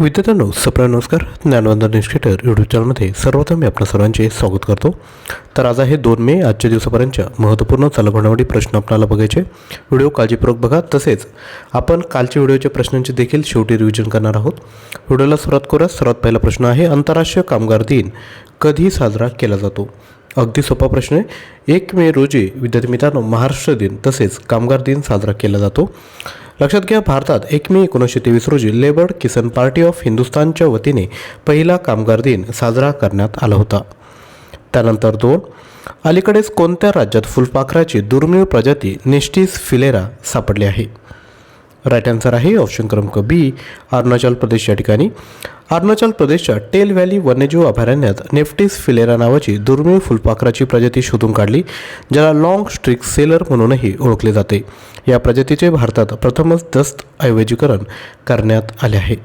विद्यार्थ्यांनो सप्रा नमस्कार. ज्ञानवंदन इन्स्टिट्यूटर यूट्यूब चॅनलमध्ये सर्वप्रथम मी आपल्या सर्वांचे स्वागत करतो. तर आज आहे दोन मे आजच्या दिवसापर्यंतच्या महत्त्वपूर्ण चालू घडामोडी प्रश्न आपल्याला बघायचे. व्हिडिओ काळजीपूर्वक बघा. तसेच आपण कालच्या व्हिडिओच्या प्रश्नांचे देखील शेवटी रिव्हिजन करणार आहोत. व्हिडिओला सुरुवात करूया. सर्वात पहिला प्रश्न आहे आंतरराष्ट्रीय कामगार दिन कधी साजरा केला जातो? अगदी सोपा प्रश्न आहे. एक मे रोजी विद्यार्थी मित्रांनो महाराष्ट्र दिन तसेच कामगार दिन साजरा केला जातो. लक्षात घ्या भारतात एक मे एकोणीसशे तेवीस रोजी लेबर किसन पार्टी ऑफ हिंदुस्थानच्या वतीने पहिला कामगार दिन साजरा करण्यात आला होता. त्यानंतर दोन अलीकडेच कोणत्या राज्यात फुलपाखराची दुर्मिळ प्रजाती नेस्टिस फिलेरा सापडली आहे? राईट आन्सर आहे ऑप्शन क्रमांक बी अरुणाचल प्रदेश या ठिकाणी. अरुणाचल प्रदेशच्या टेल व्हॅली वन्यजीव अभयारण्यात नेफ्टिस फिलेरा नावाची दुर्मिळ फुलपाखराची प्रजाती शोधून काढली ज्याला लॉंग स्ट्रिक सेलर म्हणूनही ओळखले जाते. या प्रजातीचे भारतात प्रथमच दस्त ऐवजीकरण करण्यात आले आहे.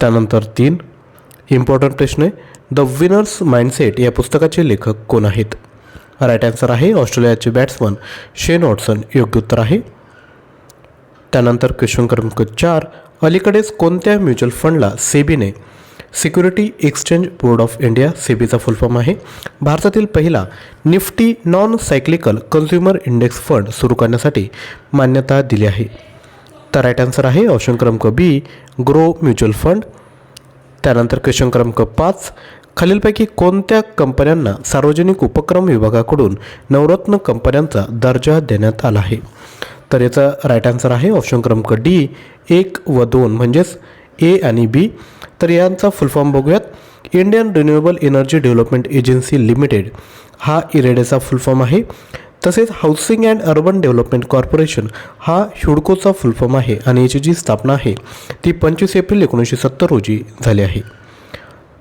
त्यानंतर तीन इम्पॉर्टंट प्रश्न आहे. द विनर्स माइंडसेट या पुस्तकाचे लेखक कोण आहेत? राईट आन्सर आहे ऑस्ट्रेलियाचे बॅट्समन शेन वॉटसन योग्य उत्तर आहे. त्यानंतर क्वेश्चन क्रमांक चार अलीकडेच कोणत्या म्युच्युअल फंडला सेबीने security exchange board of India सेबीचा full form आहे. भारतातील पहिला Nifty non cyclical consumer index fund सुरू करण्यासाठी मान्यता दिली आहे. तर राईट आन्सर आहे ऑप्शन क्रमांक बी ग्रो म्युच्युअल फंड. त्यानंतर क्वेश्चन क्रमांक पाच खालीलपैकी कोणत्या कंपन्यांना सार्वजनिक उपक्रम विभागाकडून नवरत्न कंपन्यांचा दर्जा देण्यात आला आहे? तर याचा राईट आन्सर आहे ऑप्शन क्रमांक डी एक व दोन म्हणजेच ए आणि बी तर यांचा फुल फॉर्म बघूयात. Indian renewable energy development agency limited हा इरेडेचा फुल फॉर्म आहे. तसेच housing and urban development corporation हा ह्युडकोचा फुल फॉर्म आहे आणि याची जी स्थापना आहे ती पंचवीस एप्रिल एकोणीसशे सत्तर रोजी झाली आहे.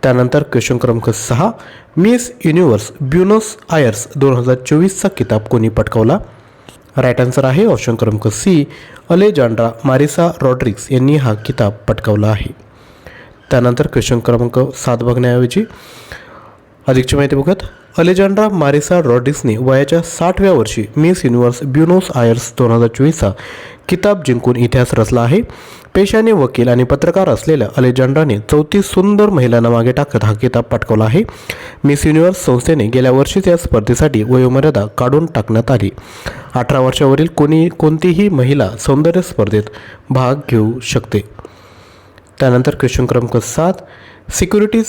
त्यानंतर क्वेश्चन क्रमांक सहा. मिस युनिव्हर्स ब्युनोस आयर्स दोन हजार चोवीसचा किताब कोणी पटकावला? राईट आन्सर आहे ऑप्शन क्रमांक सी अलेजांड्रा मारिसा रॉड्रिक्स यांनी हा किताब पटकावला आहे. त्यानंतर क्वेश्चन क्रमांक सात बघण्याऐवजी अधिकची माहिती बघत अलेजांड्रा मारिसा रॉडिसने वयाच्या साठव्या वर्षी मिस युनिव्हर्स ब्युनोस आयर्स दोन हजार चोवीसचा किताब जिंकून इतिहास रचला आहे. पेशाने वकील आणि पत्रकार असलेल्या अलेजांड्राने चौतीस सुंदर महिलांना मागे टाकत हा किताब पाठवला आहे. मिस युनिव्हर्स संस्थेने गेल्या वर्षीच या स्पर्धेसाठी वयोमर्यादा काढून टाकण्यात आली. अठरा वर्षावरील कोणी कोणतीही महिला सौंदर्य स्पर्धेत भाग घेऊ शकते. त्यानंतर क्वेश्चन क्रमांक सात. सिक्युरिटीज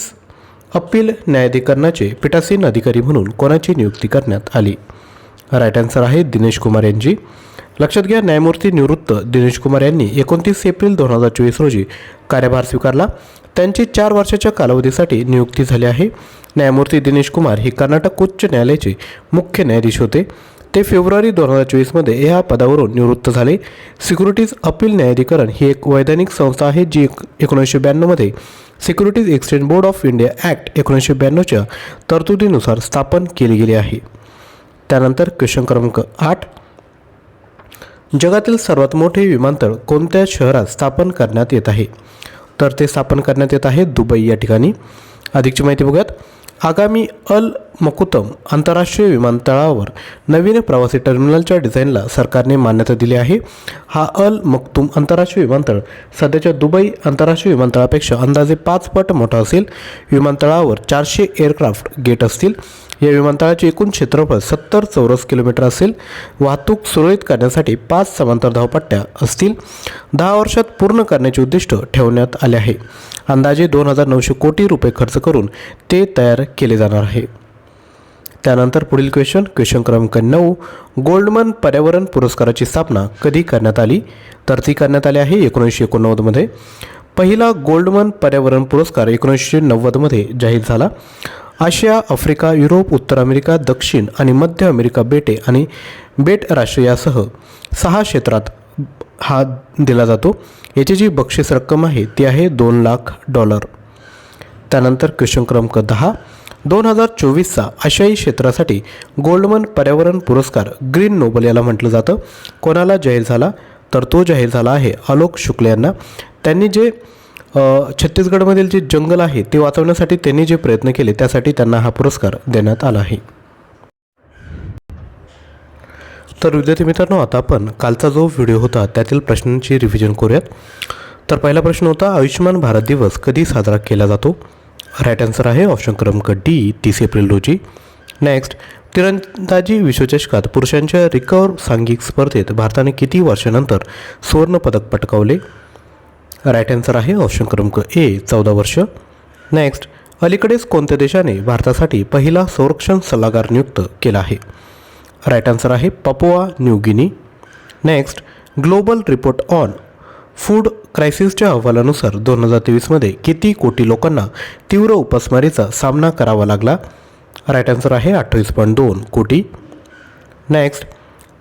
अपील न्यायाधिकरणाचे पीठासीन अधिकारी म्हणून कोणाची नियुक्ती करण्यात आली? राईट आन्सर आहे दिनेश कुमार यांची. लक्षात घ्या न्यायमूर्ती निवृत्त दिनेश कुमार यांनी एकोणतीस एप्रिल दोन हजार चोवीस रोजी कार्यभार स्वीकारला. त्यांची चार वर्षाच्या कालावधीसाठी नियुक्ती झाली आहे. न्यायमूर्ती दिनेश कुमार हे कर्नाटक उच्च न्यायालयाचे मुख्य न्यायाधीश होते. ते फेब्रुवारी दोन हजार चोवीसमध्ये या पदावरून निवृत्त झाले. सिक्युरिटीज अपील न्यायाधिकरण ही एक वैधानिक संस्था आहे जी एक एकोणीसशे ब्याण्णवमध्ये securities exchange board of India act एकोणीसशे ब्याण्णवच्या तरतुदीनुसार स्थापन केली गेली आहे. त्यानंतर क्वेश्चन क्रमांक आठ. जगातील सर्वात मोठे विमानतळ कोणत्या शहरात स्थापन करण्यात येत आहे? तर ते स्थापन करण्यात येत आहे दुबई या ठिकाणी. अधिकची माहिती बघूयात. आगामी अल मकुतम आंतरराष्ट्रीय विमानतळावर नवीन प्रवासी टर्मिनलच्या डिझाईनला सरकारने मान्यता दिली आहे. हा अल मक्तूम आंतरराष्ट्रीय विमानतळ सध्याच्या दुबई आंतरराष्ट्रीय विमानतळापेक्षा अंदाजे पाच पट मोठा असेल. विमानतळावर चारशे एअरक्राफ्ट गेट असतील. या विमानतळाचे एकूण क्षेत्रफळ सत्तर चौरस किलोमीटर असेल. वाहतूक सुरळीत करण्यासाठी पाच समांतर धावपट्ट्या असतील. दहा वर्षात पूर्ण करण्याचे उद्दिष्ट ठेवण्यात आले आहे. अंदाजे दोन हजार नऊशे कोटी रुपये खर्च करून ते तयार केले जाणार आहे. त्यानंतर पुढील क्वेश्चन क्वेश्चन क्रमांक नऊ. गोल्डमन पर्यावरण पुरस्काराची स्थापना कधी करण्यात आली? तर ती करण्यात आली आहे एकोणीसशे एकोणनव्वदमध्ये पहिला गोल्डमन पर्यावरण पुरस्कार एकोणीसशे नव्वदमध्ये जाहीर झाला. आशिया आफ्रिका युरोप उत्तर अमेरिका दक्षिण आणि मध्य अमेरिका बेटे आणि बेट राष्ट्र यासह सहा क्षेत्रात हा दिला जातो. याची जी बक्षीस रक्कम आहे ती आहे दोन लाख डॉलर. त्यानंतर क्वेश्चन क्रमांक दहा. दोन हजार चोवीसचा आशियाई क्षेत्रासाठी गोल्डमन पर्यावरण पुरस्कार ग्रीन नोबल याला म्हटलं जातं. कोणाला जाहीर झाला? तर तो जाहीर झाला आहे. आलोक शुक्ल यांना. त्यांनी जे छत्तीसगडमधील जे जंगल आहे ते वाचवण्यासाठी त्यांनी जे प्रयत्न केले त्यासाठी त्यांना हा पुरस्कार देण्यात आला आहे. तर विद्यार्थी मित्रांनो आता आपण कालचा जो व्हिडिओ होता त्यातील प्रश्नांची रिव्हिजन करूयात. तर पहिला प्रश्न होता आयुष्यमान भारत दिवस कधी साजरा केला जातो? राईट आन्सर आहे ऑप्शन क्रमांक डी तीस एप्रिल रोजी. नेक्स्ट तिरंदाजी विश्वचषकात पुरुषांच्या रिकव्ह सांघिक स्पर्धेत भारताने किती वर्षानंतर सुवर्णपदक पटकावले? राईट आन्सर आहे ऑप्शन क्रमांक ए चौदा वर्ष. नेक्स्ट अलीकडेच कोणत्या देशाने भारतासाठी पहिला संरक्षण सल्लागार नियुक्त केला आहे? राईट आन्सर आहे Papua New Guinea. Next global report on food क्रायसिसच्या अहवालानुसार दोन हजार तेवीसमध्ये किती कोटी लोकांना तीव्र उपासमारीचा सामना करावा लागला? राईट आन्सर आहे अठ्ठावीस पॉईंट दोन कोटी. नेक्स्ट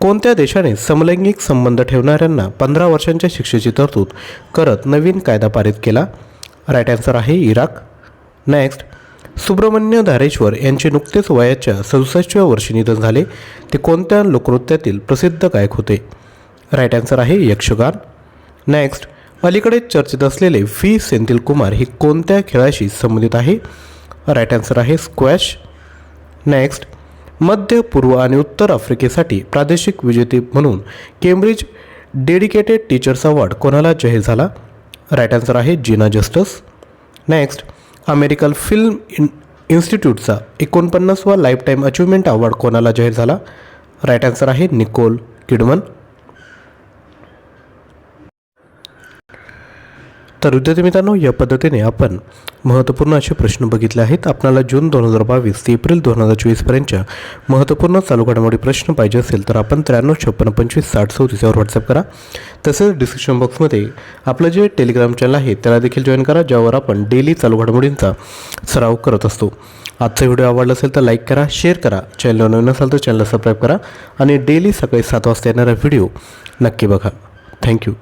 कोणत्या देशाने समलैंगिक संबंध ठेवणाऱ्यांना पंधरा वर्षांच्या शिक्षेची तरतूद करत नवीन कायदा पारित केला? राईट आन्सर आहे इराक. नेक्स्ट सुब्रमण्य धारेश्वर यांचे नुकतेच वयाच्या सदुसष्टव्या वर्षी निधन झाले. ते कोणत्या लोकनृत्यातील प्रसिद्ध गायक होते? राईट आन्सर आहे यक्षगान. नेक्स्ट अलीकडे चर्चेत असलेले व्ही. सेंथिल कुमार ही कोणत्या खेळाशी संबंधित आहे? राईट आन्सर आहे स्क्वॅश नेक्स्ट मध्य पूर्व आणि उत्तर आफ्रिकेसाठी प्रादेशिक विजेते म्हणून केम्ब्रिज डेडिकेटेड टीचर्स अवॉर्ड कोणाला जाहीर झाला? राईट आन्सर आहे Gina Justus. Next American film in इन्स्टिट्यूटचा एकोणपन्नासवा लाईफ टाईम अचिव्हमेंट अवॉर्ड कोणाला जाहीर झाला? राईट आन्सर आहे निकोल किडमन. तर विद्यार्थी मित्रांनो या पद्धतीने आपण महत्त्वपूर्ण असे प्रश्न बघितले आहेत. आपल्याला जून दोन हजार बावीस ते एप्रिल दोन हजार चोवीसपर्यंतच्या महत्त्वपूर्ण चालू घडामोडी प्रश्न पाहिजे असेल तर आपण त्र्याण्णव छप्पन्न पंचवीस साठ चौतीस यावर व्हॉट्सअप करा. तसेच डिस्क्रिप्शन बॉक्समध्ये आपलं जे टेलिग्राम चॅनल आहे त्याला देखील जॉईन करा ज्यावर आपण डेली चालू घडामोडींचा सराव करत असतो. आजचा व्हिडिओ आवडला असेल तर लाईक करा शेअर करा. चॅनल नवीन असाल तर चॅनलला सबस्क्राईब करा. आणि डेली सकाळी सात वाजता येणारा व्हिडिओ नक्की बघा. थँक्यू